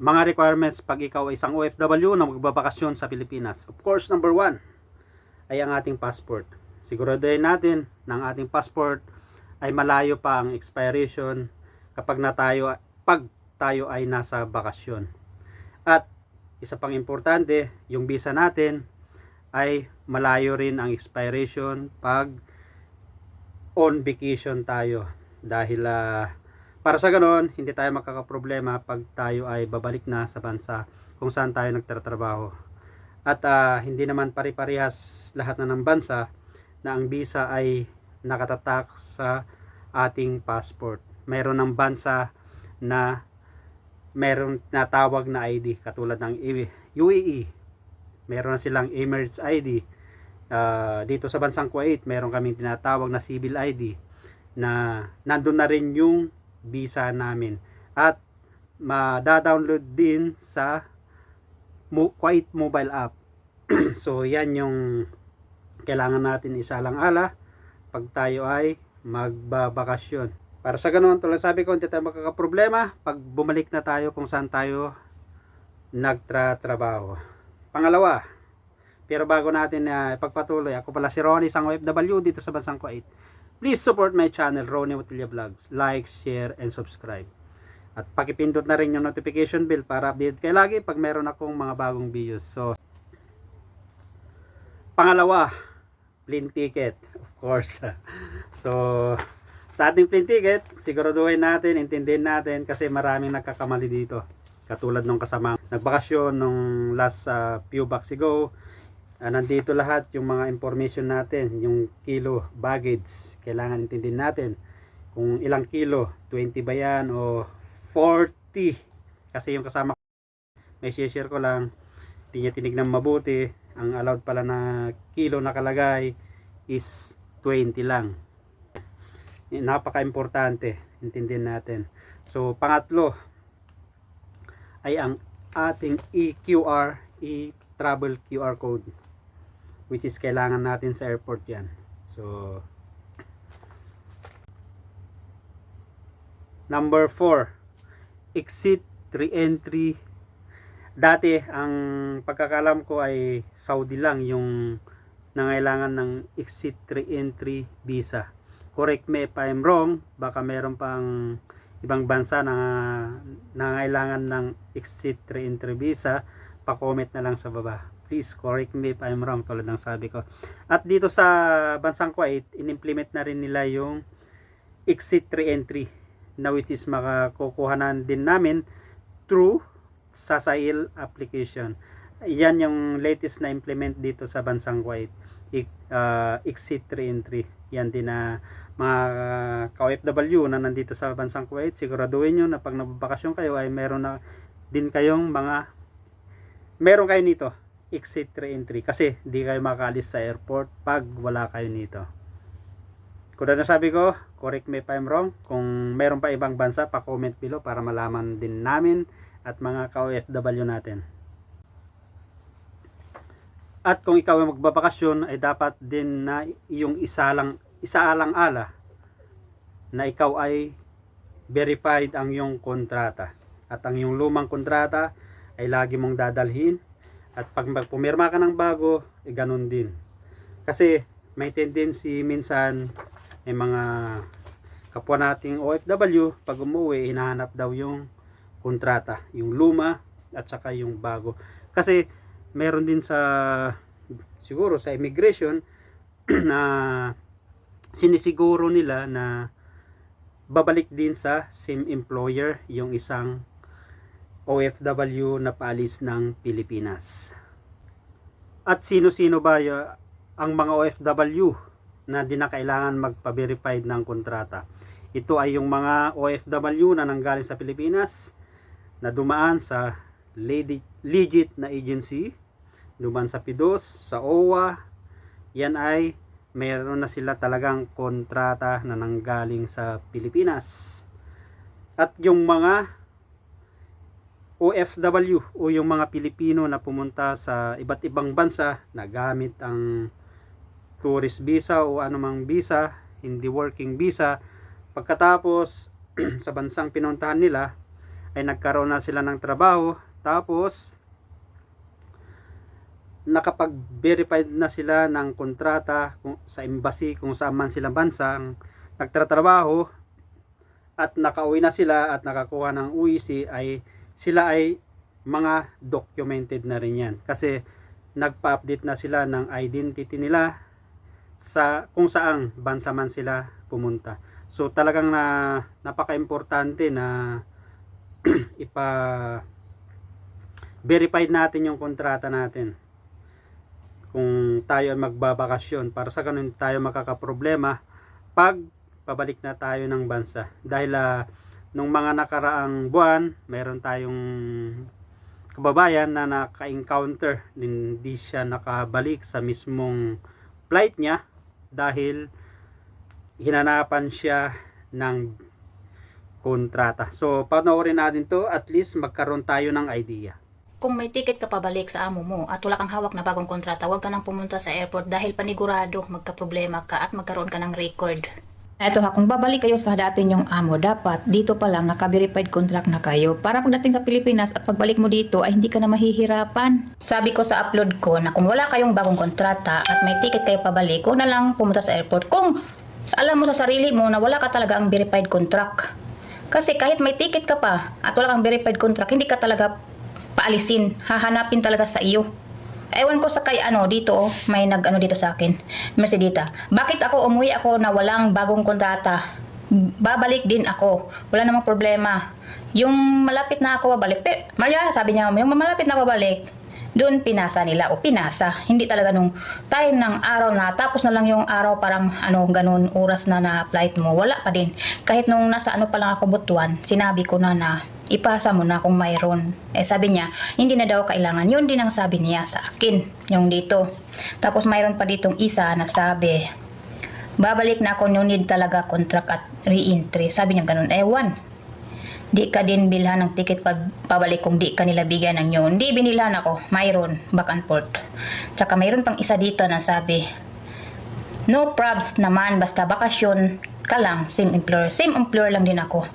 mga requirements pag ikaw ay isang OFW na magbabakasyon sa Pilipinas. Of course, number one ay ang ating passport. Siguraduhin natin na ang ating passport ay malayo pa ang expiration kapag na tayo, pag tayo ay nasa bakasyon. At isa pang importante, yung visa natin ay malayo rin ang expiration pag on vacation tayo. Dahil ah, para sa ganon, hindi tayo makakaproblema pag tayo ay babalik na sa bansa kung saan tayo nagtatrabaho. At ah, hindi naman pari-parehas lahat na ng bansa na ang visa ay nakatatak sa ating passport. Mayroon ng bansa na meron na tawag na ID katulad ng UAE. Meron na silang Emirates ID. Ah, dito sa bansang Kuwait, meron kaming tinatawag na civil ID na nandun na rin yung visa namin. At ma-download din sa Kuwait mobile app. so yan yung kailangan natin isalang ala pag tayo ay magbabakasyon. Para sa ganun, tulad sabi ko, hindi tayo makakaproblema pag bumalik na tayo kung saan tayo nagtratrabaho. Pangalawa, pero bago natin na ipagpatuloy, ako pala si Ronnie, isang OFW dito sa Bansang Kuwait. Please support my channel, Ronnie Watilia Vlogs. Like, share, and subscribe. At pakipindot na rin yung notification bell para update kayo lagi pag meron akong mga bagong videos. So, pangalawa, plane ticket, of course. so, sa ating plane ticket, siguraduhin natin, intindihin natin kasi maraming nagkakamali dito. Katulad nung kasama nagbakasyon nung last uh, few bucks ago, Ah, nandito lahat yung mga information natin, yung kilo, baggage, kailangan intindihin natin kung ilang kilo, 20 ba yan o 40. Kasi yung kasama ko, may share ko lang, hindi niya tinignan mabuti, ang allowed pala na kilo nakalagay is 20 lang. Napaka-importante, intindihin natin. So, pangatlo, ay ang ating EQR, e-travel QR code which is kailangan natin sa airport yan. So, number 4, exit re-entry. Dati, ang pagkakalam ko ay Saudi lang yung nangailangan ng exit re-entry visa. Correct me if I'm wrong, baka meron pang ibang bansa na nangailangan ng exit re-entry visa, pa-comment na lang sa baba please correct me if I'm wrong tulad ng sabi ko. At dito sa bansang Kuwait, in-implement na rin nila yung exit re-entry na which is makakukuhanan din namin through Sasail application. Yan yung latest na implement dito sa bansang Kuwait. Uh, exit re-entry. Yan din na mga ka-OFW na nandito sa bansang Kuwait, siguraduhin nyo na pag nababakasyon kayo ay meron na din kayong mga meron kayo nito exit re-entry kasi di kayo makaalis sa airport pag wala kayo nito. Kung na sabi ko, correct me if I'm wrong. Kung meron pa ibang bansa, pa-comment below para malaman din namin at mga ka-OFW natin. At kung ikaw ay magbabakasyon, ay dapat din na yung isalang isaalang ala na ikaw ay verified ang iyong kontrata. At ang iyong lumang kontrata ay lagi mong dadalhin at pag pumirma ka ng bago, eh ganun din. Kasi may tendency minsan may mga kapwa nating OFW pag umuwi hinahanap daw yung kontrata, yung luma at saka yung bago. Kasi meron din sa siguro sa immigration na sinisiguro nila na babalik din sa same employer yung isang OFW na paalis ng Pilipinas. At sino-sino ba ang mga OFW na di na kailangan magpa-verified ng kontrata? Ito ay yung mga OFW na nanggaling sa Pilipinas na dumaan sa legi- legit na agency, dumaan sa PIDOS, sa OWA, yan ay meron na sila talagang kontrata na nanggaling sa Pilipinas. At yung mga OFW o yung mga Pilipino na pumunta sa iba't ibang bansa na gamit ang tourist visa o anumang visa, hindi working visa, pagkatapos sa bansang pinuntahan nila ay nagkaroon na sila ng trabaho. Tapos nakapag-verified na sila ng kontrata sa embassy kung saan man sila bansang nagtatrabaho at nakauwi na sila at nakakuha ng UEC ay sila ay mga documented na rin yan. Kasi nagpa-update na sila ng identity nila sa kung saang bansa man sila pumunta. So talagang na napaka-importante na ipa verified natin yung kontrata natin. Kung tayo ay magbabakasyon. Para sa ganun tayo makakaproblema pag pabalik na tayo ng bansa. Dahil ah, nung mga nakaraang buwan meron tayong kababayan na naka-encounter hindi siya nakabalik sa mismong flight niya dahil hinanapan siya ng kontrata. So, panoorin natin to at least magkaroon tayo ng idea. Kung may ticket ka pabalik sa amo mo at wala kang hawak na bagong kontrata, huwag ka nang pumunta sa airport dahil panigurado magkaproblema ka at magkaroon ka ng record. Eto ha, kung babalik kayo sa dati yung amo, dapat dito pa lang naka-verified contract na kayo para pagdating sa Pilipinas at pagbalik mo dito ay hindi ka na mahihirapan. Sabi ko sa upload ko na kung wala kayong bagong kontrata at may ticket kayo pabalik, huwag na lang pumunta sa airport. Kung alam mo sa sarili mo na wala ka talaga ang verified contract. Kasi kahit may ticket ka pa at wala kang verified contract, hindi ka talaga paalisin. Hahanapin talaga sa iyo. Ewan ko sa kay ano dito oh, may nag ano dito sa akin. Mercedita. Bakit ako umuwi ako na walang bagong kontrata? Babalik din ako. Wala namang problema. Yung malapit na ako babalik. Pe, Maria, sabi niya, yung malapit na babalik, doon pinasa nila o pinasa. Hindi talaga nung time ng araw na tapos na lang yung araw parang ano ganun oras na na flight mo. Wala pa din. Kahit nung nasa ano pa lang ako butuan, sinabi ko na na ipasa mo na kung mayroon. Eh sabi niya, hindi na daw kailangan. Yun din ang sabi niya sa akin, yung dito. Tapos mayroon pa ditong isa na sabi, babalik na ako no need talaga contract at re-entry. Sabi niya ganun, ewan. Di ka din bilhan ng ticket pa, pabalik kung di ka nila bigyan ng yun. Hindi binilhan ako, mayroon, back and forth. Tsaka mayroon pang isa dito na sabi, No probs naman, basta bakasyon ka lang, same employer. Same employer lang din ako.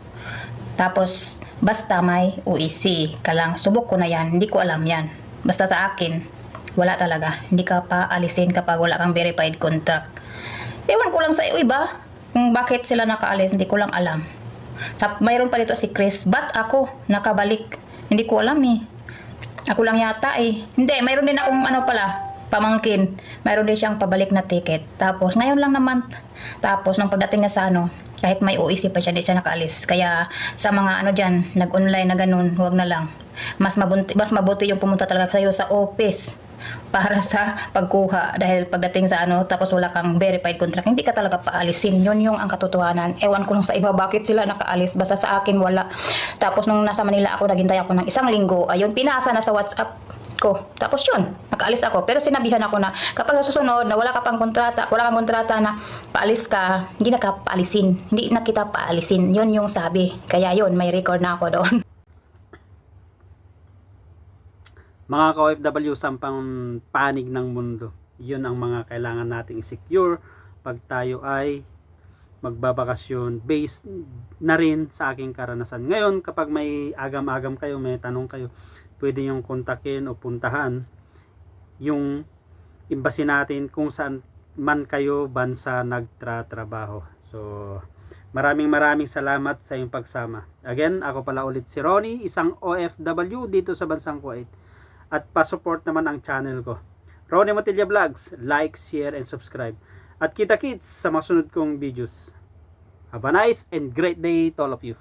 Tapos, basta may UEC ka lang. Subok ko na yan, hindi ko alam yan. Basta sa akin, wala talaga. Hindi ka pa alisin kapag wala kang verified contract. Ewan ko lang sa iba, kung bakit sila nakaalis, hindi ko lang alam. Sa, mayroon pa dito si Chris, ba't ako nakabalik? Hindi ko alam eh. Ako lang yata eh. Hindi, mayroon din akong ano pala, pamangkin. Mayroon din siyang pabalik na ticket. Tapos, ngayon lang naman. Tapos, nung pagdating niya sa ano, kahit may OEC pa siya, di siya nakaalis. Kaya, sa mga ano dyan, nag-online na ganun, huwag na lang. Mas mabuti, mas mabuti yung pumunta talaga kayo sa office para sa pagkuha dahil pagdating sa ano tapos wala kang verified contract hindi ka talaga paalisin yun yung ang katotohanan ewan ko lang sa iba bakit sila nakaalis basta sa akin wala tapos nung nasa Manila ako naghintay ako ng isang linggo ayun pinasa na sa WhatsApp ko. Tapos yun, nakaalis ako. Pero sinabihan ako na kapag susunod na wala ka pang kontrata, wala kang kontrata na paalis ka, hindi na paalisin. Hindi na kita paalisin. Yun yung sabi. Kaya yun, may record na ako doon. Mga ka-OFW sampang panig ng mundo. Yun ang mga kailangan nating secure pag tayo ay magbabakasyon based na rin sa aking karanasan. Ngayon, kapag may agam-agam kayo, may tanong kayo, pwede yung kontakin o puntahan yung embassy natin kung saan man kayo bansa nagtratrabaho. So, maraming maraming salamat sa iyong pagsama. Again, ako pala ulit si Ronnie, isang OFW dito sa bansang Kuwait. At pa-support naman ang channel ko. Ronnie Motilla Vlogs, like, share, and subscribe. At kita-kits sa mga sunod kong videos. Have a nice and great day to all of you.